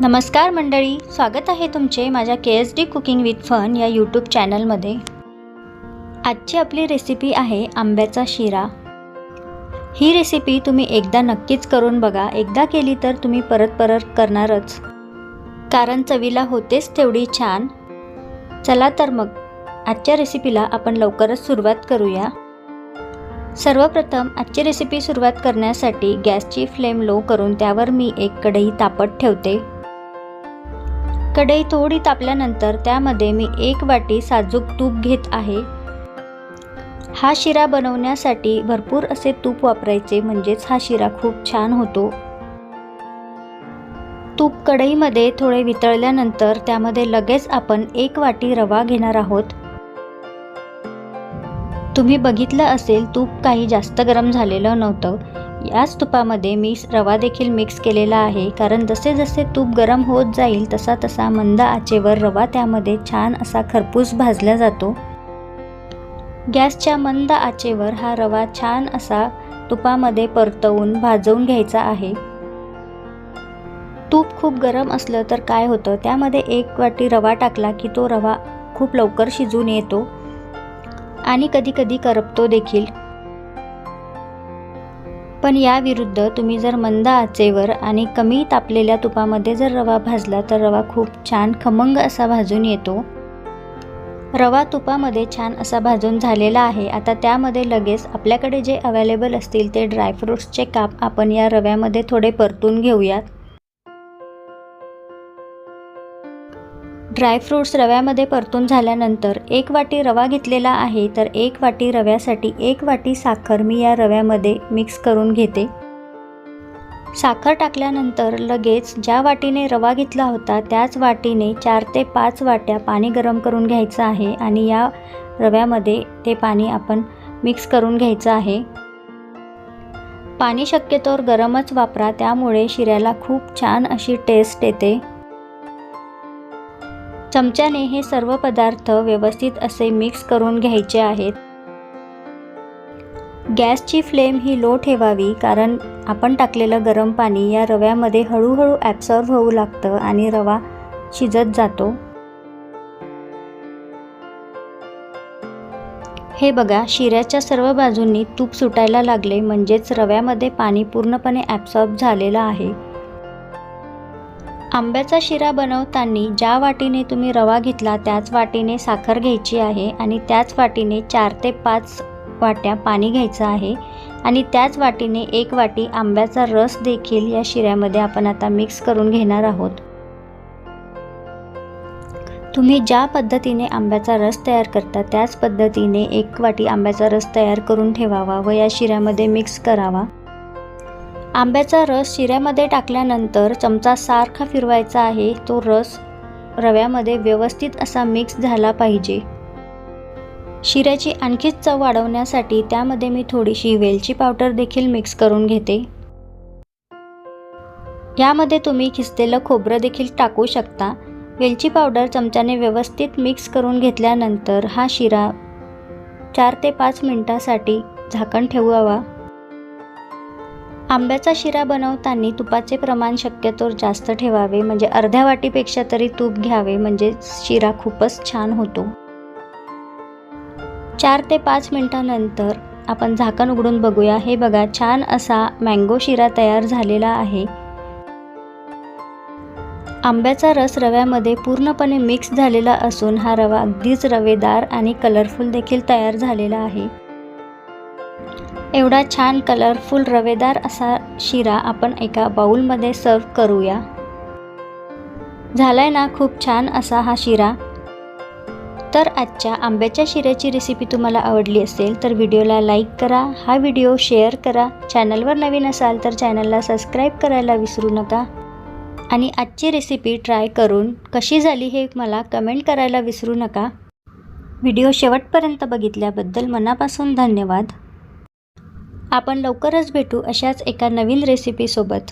नमस्कार मंडळी स्वागत आहे तुमचे माझ्या K S D cooking with fun या यूट्यूब चॅनलमध्ये आजची आपली रेसिपी आहे आंब्याचा शिरा. ही रेसिपी तुम्ही एकदा नक्कीच करून बघा एकदा केली तर तुम्ही परत परत करणारच. कारण चवीला होतेच तेवढी छान. चला तर मग आजच्या रेसिपीला आपण लवकरच सुरुवात करूया. सर्वप्रथम आजची रेसिपी सुरुवात करण्यासाठी गॅसची फ्लेम लो करून त्यावर मी एक कढई तापत ठेवते. कढई थोडी तापल्यानंतर त्यामध्ये मी एक वाटी साजूक तूप घेत आहे. हा शिरा बनवण्यासाठी भरपूर असे तूप वापरायचे म्हणजेच हा शिरा खूप छान होतो. तूप कढईमध्ये थोडे वितळल्यानंतर त्यामध्ये लगेच आपण एक वाटी रवा घेणार आहोत. तुम्ही बघितलं असेल तूप काही जास्त गरम झालेलं नव्हतं. याच तुपामध्ये मी रवा देखील मिक्स केलेला आहे. कारण जसे जसे तूप गरम होत जाईल तसा तसा मंद आचेवर रवा त्यामध्ये छान असा खरपूस भाजला जातो. गॅसच्या मंद आचेवर हा रवा छान असा तुपामध्ये परतवून भाजवून घ्यायचा आहे. तूप खूप गरम असलं तर काय होतं? त्यामध्ये एक वाटी रवा टाकला की तो रवा खूप लवकर शिजून येतो. आणि कधी कधी करपतो देखील. पण याविरुद्ध तुम्ही जर मंद आचेवर आणि कमी तापलेल्या तुपामध्ये जर रवा भाजला तर रवा खूप छान खमंग असा भाजून येतो. रवा तुपामध्ये छान असा भाजून झालेला आहे. आता त्यामध्ये लगेच आपल्याकडे जे अवेलेबल असतील ते ड्रायफ्रूट्सचे काप आपण या रव्यामध्ये थोडे परतून घेऊयात. ड्रायफ्रूट्स रव्यामध्ये परतून झाल्यानंतर एक वाटी रवा घेतलेला आहे तर एक वाटी रव्यासाठी एक वाटी साखर मी या रव्यामध्ये मिक्स करून घेते. साखर टाकल्यानंतर लगेच ज्या वाटीने रवा घेतला होता त्याच वाटीने चार ते पाच वाट्या पाणी गरम करून घ्यायचं आहे आणि या रव्यामध्ये ते पाणी आपण मिक्स करून घ्यायचं आहे. पाणी शक्यतोवर गरमच वापरा त्यामुळे शिऱ्याला खूप छान अशी टेस्ट येते. चमच्याने हे सर्व पदार्थ व्यवस्थित असे मिक्स करून घ्यायचे आहेत. गॅसची फ्लेम ही लो ठेवावी कारण आपण टाकलेलं गरम पाणी या रव्यामध्ये हळूहळू ॲब्सॉर्ब होऊ लागतं आणि रवा शिजत जातो. हे बघा शिऱ्याच्या सर्व बाजूंनी तूप सुटायला लागले म्हणजेच रव्यामध्ये पाणी पूर्णपणे ॲब्सॉर्ब झालेलं आहे. आंब्याचा शिरा बनवताना ज्या वाटीने तुम्ही रवा घेतला त्याच वाटीने साखर घ्यायची आहे आणि त्याच वाटीने चार ते पाच वाट्या पाणी घ्यायचं आहे आणि त्याच वाटीने एक वाटी आंब्याचा रस देखील या शिऱ्यामध्ये आपण आता मिक्स करून घेणार आहोत. तुम्ही ज्या पद्धतीने आंब्याचा रस तयार करता त्याच पद्धतीने एक वाटी आंब्याचा रस तयार करून ठेवावा व या शिऱ्यामध्ये मिक्स करावा. आंब्याचा रस शिऱ्यामध्ये टाकल्यानंतर चमचा सारखा फिरवायचा आहे तो रस रव्यामध्ये व्यवस्थित असा मिक्स झाला पाहिजे. शिऱ्याची आणखीच चव वाढवण्यासाठी त्यामध्ये मी थोडीशी वेलची पावडर देखील मिक्स करून घेते. यामध्ये तुम्ही खिसलेलं खोबरं देखील टाकू शकता. वेलची पावडर चमच्याने व्यवस्थित मिक्स करून घेतल्यानंतर हा शिरा चार ते पाच मिनटासाठी झाकण ठेवावा. आंब्याचा शिरा बनवताना तुपाचे प्रमाण शक्यतोवर जास्त ठेवावे म्हणजे अर्ध्या वाटीपेक्षा तरी तूप घ्यावे म्हणजे शिरा खूपच छान होतो. चार ते पाच मिनटानंतर आपण झाकण उघडून बघूया. हे बघा छान असा मँगो शिरा तयार झालेला आहे. आंब्याचा रस रव्यामध्ये पूर्णपणे मिक्स झालेला असून हा रवा अगदीच रवेदार आणि कलरफुल देखील तयार झालेला आहे. एवढा छान कलरफुल रवेदार असा शिरा आपण एका बाउलमध्ये सर्व करूया. झालाय ना खूप छान असा हा शिरा. तर आजच्या आंब्याच्या शिऱ्याची रेसिपी तुम्हाला आवडली असेल तर व्हिडिओला लाईक करा हा व्हिडिओ शेअर करा. चॅनलवर नवीन असाल तर चॅनलला सबस्क्राईब करायला विसरू नका. आणि आजची रेसिपी ट्राय करून कशी झाली हे मला कमेंट करायला विसरू नका. व्हिडिओ शेवटपर्यंत बघितल्याबद्दल मनापासून धन्यवाद. आपण लवकरच भेटू अशाच एका नवीन रेसिपीसोबत